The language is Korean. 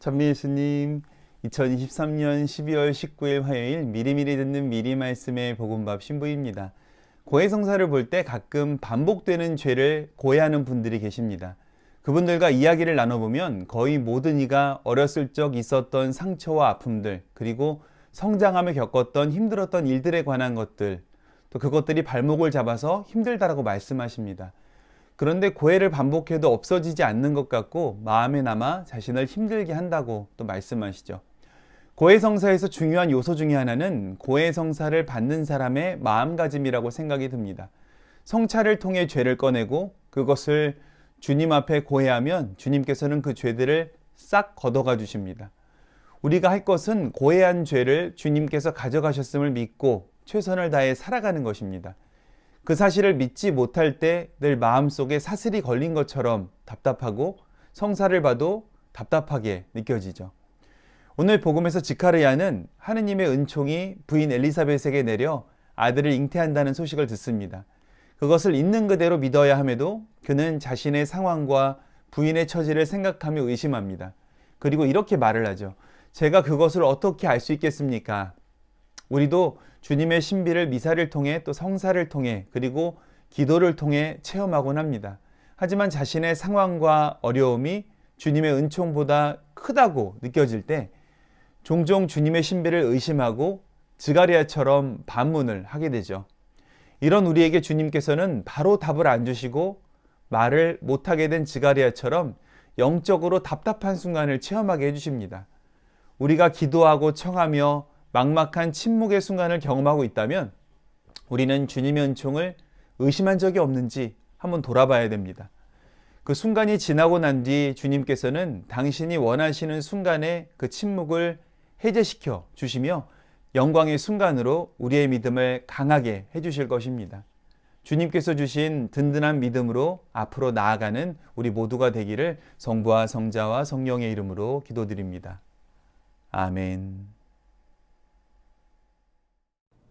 천미예수님, 2023년 12월 19일 화요일 미리미리 듣는 미리 말씀의 복음밥 신부입니다. 고해성사를 볼 때 가끔 반복되는 죄를 고해하는 분들이 계십니다. 그분들과 이야기를 나눠보면 거의 모든 이가 어렸을 적 있었던 상처와 아픔들, 그리고 성장하며 겪었던 힘들었던 일들에 관한 것들, 또 그것들이 발목을 잡아서 힘들다라고 말씀하십니다. 그런데 고해를 반복해도 없어지지 않는 것 같고 마음에 남아 자신을 힘들게 한다고 또 말씀하시죠. 고해성사에서 중요한 요소 중에 하나는 고해성사를 받는 사람의 마음가짐이라고 생각이 듭니다. 성찰을 통해 죄를 꺼내고 그것을 주님 앞에 고해하면 주님께서는 그 죄들을 싹 걷어가 주십니다. 우리가 할 것은 고해한 죄를 주님께서 가져가셨음을 믿고 최선을 다해 살아가는 것입니다. 그 사실을 믿지 못할 때 늘 마음속에 사슬이 걸린 것처럼 답답하고 성사를 봐도 답답하게 느껴지죠. 오늘 복음에서 지카르야는 하느님의 은총이 부인 엘리사벳에게 내려 아들을 잉태한다는 소식을 듣습니다. 그것을 있는 그대로 믿어야 함에도 그는 자신의 상황과 부인의 처지를 생각하며 의심합니다. 그리고 이렇게 말을 하죠. 제가 그것을 어떻게 알 수 있겠습니까? 우리도 주님의 신비를 미사를 통해 또 성사를 통해 그리고 기도를 통해 체험하곤 합니다. 하지만 자신의 상황과 어려움이 주님의 은총보다 크다고 느껴질 때 종종 주님의 신비를 의심하고 지가리아처럼 반문을 하게 되죠. 이런 우리에게 주님께서는 바로 답을 안 주시고 말을 못하게 된 지가리아처럼 영적으로 답답한 순간을 체험하게 해주십니다. 우리가 기도하고 청하며 막막한 침묵의 순간을 경험하고 있다면 우리는 주님의 은총을 의심한 적이 없는지 한번 돌아봐야 됩니다. 그 순간이 지나고 난 뒤 주님께서는 당신이 원하시는 순간에 그 침묵을 해제시켜 주시며 영광의 순간으로 우리의 믿음을 강하게 해주실 것입니다. 주님께서 주신 든든한 믿음으로 앞으로 나아가는 우리 모두가 되기를 성부와 성자와 성령의 이름으로 기도드립니다. 아멘.